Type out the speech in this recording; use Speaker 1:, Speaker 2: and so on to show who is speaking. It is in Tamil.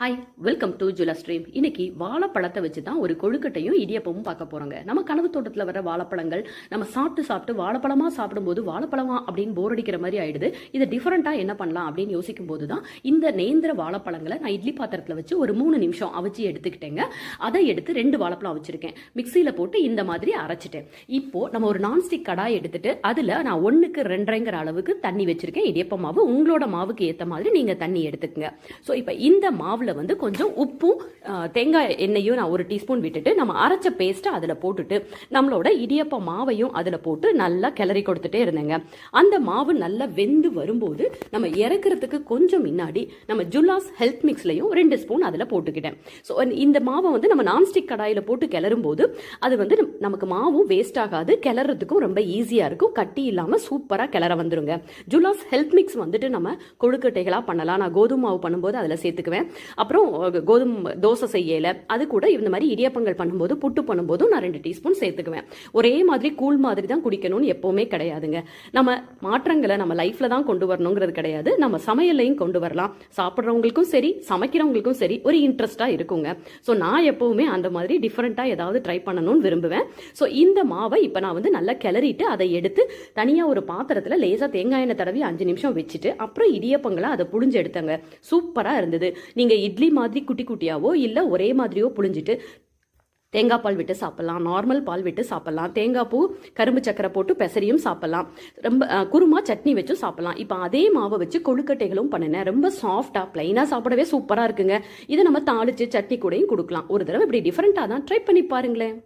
Speaker 1: ஹாய் வெல்கம் டு ஜுலா ஸ்ட்ரீம் இன்னைக்கு வாழைப்பழத்தை வச்சு தான் ஒரு கொழுக்கட்டையும் இடியப்பமும் பார்க்க போறோங்க. நம்ம கனவு தோட்டத்தில் வர வாழைப்பழங்கள் நம்ம சாப்பிட்டு சாப்பிட்டு வாழைப்பழமா சாப்பிடும்போது வாழைப்பழமா அப்படின்னு போர் அடிக்கிற மாதிரி ஆயிடுது. இதை டிஃப்ரெண்ட்டாக என்ன பண்ணலாம் அப்படின்னு யோசிக்கும் போது தான் இந்த நேந்திர வாழைப்பழங்களை நான் இட்லி பாத்திரத்தில் வச்சு ஒரு மூணு நிமிஷம் அவிச்சு எடுத்துக்கிட்டேங்க. அதை எடுத்து ரெண்டு வாழைப்பழம் வச்சிருக்கேன் மிக்சியில் போட்டு இந்த மாதிரி அரைச்சிட்டேன். இப்போ நம்ம ஒரு நான்ஸ்டிக் கடாய் எடுத்துட்டு அதில் நான் ஒன்றுக்கு ரெண்டரைங்கிற அளவுக்கு தண்ணி வச்சிருக்கேன். இடியப்ப மாவு உங்களோட மாவுக்கு ஏற்ற மாதிரி நீங்கள் தண்ணி எடுத்துக்கங்க. ஸோ இப்போ இந்த மாவு மாவுல வந்து கொஞ்சம் உப்பும் தேங்காய் எண்ணெயும் நான் ஒரு டீஸ்பூன் விட்டுட்டு நம்ம அரைச்ச பேஸ்ட்டை அதில் போட்டுட்டு நம்மளோட இடியப்ப மாவையும் அதில் போட்டு நல்லா கிளறி கொடுத்துட்டே இருந்தேங்க. அந்த மாவு நல்லா வெந்து வரும்போது நம்ம இறக்குறதுக்கு கொஞ்சம் முன்னாடி நம்ம ஜுல்லாஸ் ஹெல்த் மிக்ஸ்லையும் ரெண்டு ஸ்பூன் அதில் போட்டுக்கிட்டேன். ஸோ இந்த மாவை வந்து நம்ம நான்ஸ்டிக் கடாயில் போட்டு கிளறும் போது அது வந்து நமக்கு மாவும் வேஸ்ட் ஆகாது கிளறதுக்கும் ரொம்ப ஈஸியாக இருக்கும் கட்டி இல்லாமல் சூப்பராக கிளற வந்துருங்க. ஜுலாஸ் ஹெல்த் மிக்ஸ் வந்துட்டு நம்ம கொழுக்கட்டைகளாக பண்ணலாம். நான் கோதுமை மாவு பண்ணும்போது அதில் சேர்த்துக்குவேன். அப்புறம் கோதுமை தோசை செய்யல அது கூட இந்த மாதிரி இடியப்பங்கள் பண்ணும்போது புட்டு பண்ணும்போதும் நான் ரெண்டு டீஸ்பூன் சேர்த்துக்குவேன். ஒரே மாதிரி கூழ் மாதிரி தான் குடிக்கணும்னு எப்போவுமே கிடையாதுங்க. நம்ம மாற்றங்களை நம்ம லைஃப்ல தான் கொண்டு வரணுங்கிறது கிடையாது. நம்ம சமையல்லையும் கொண்டு வரலாம். சாப்பிட்றவங்களுக்கும் சரி சமைக்கிறவங்களுக்கும் சரி ஒரு இன்ட்ரெஸ்ட்டாக இருக்குங்க. ஸோ நான் எப்போவுமே அந்த மாதிரி டிஃப்ரெண்ட்டாக ஏதாவது ட்ரை பண்ணணும்னு விரும்புவேன். ஸோ இந்த மாவை இப்போ நான் வந்து நல்லா கிளறிட்டு அதை எடுத்து தனியாக ஒரு பாத்திரத்தில் லேசாக தேங்காய் எண்ணெய் தடவி அஞ்சு நிமிஷம் வச்சுட்டு அப்புறம் இடியப்பங்களை அதை புழிஞ்சு எடுத்தங்க. சூப்பராக இருந்தது. நீங்கள் இட்லி மாதிரி குட்டி குட்டியாவோ இல்லை ஒரே மாதிரியோ புழிஞ்சிட்டு தேங்காய் பால் விட்டு சாப்பிட்லாம். நார்மல் பால் விட்டு சாப்பிட்லாம். தேங்காய் பூ கரும்பு சக்கரை போட்டு பெசரியும் சாப்பிட்லாம். ரொம்ப குருமா சட்னி வச்சும் சாப்பிட்லாம். இப்போ அதே மாவை வச்சு கொழுக்கட்டைகளும் பண்ணினேன். ரொம்ப சாஃப்டாக ப்ளைனாக சாப்பிடவே சூப்பராக இருக்குங்க. இதை நம்ம தாளிச்சு சட்னி கூடயும் கொடுக்கலாம். ஒரு தடவை இப்படி டிஃப்ரெண்ட்டாக தான் ட்ரை பண்ணி பாருங்களேன்.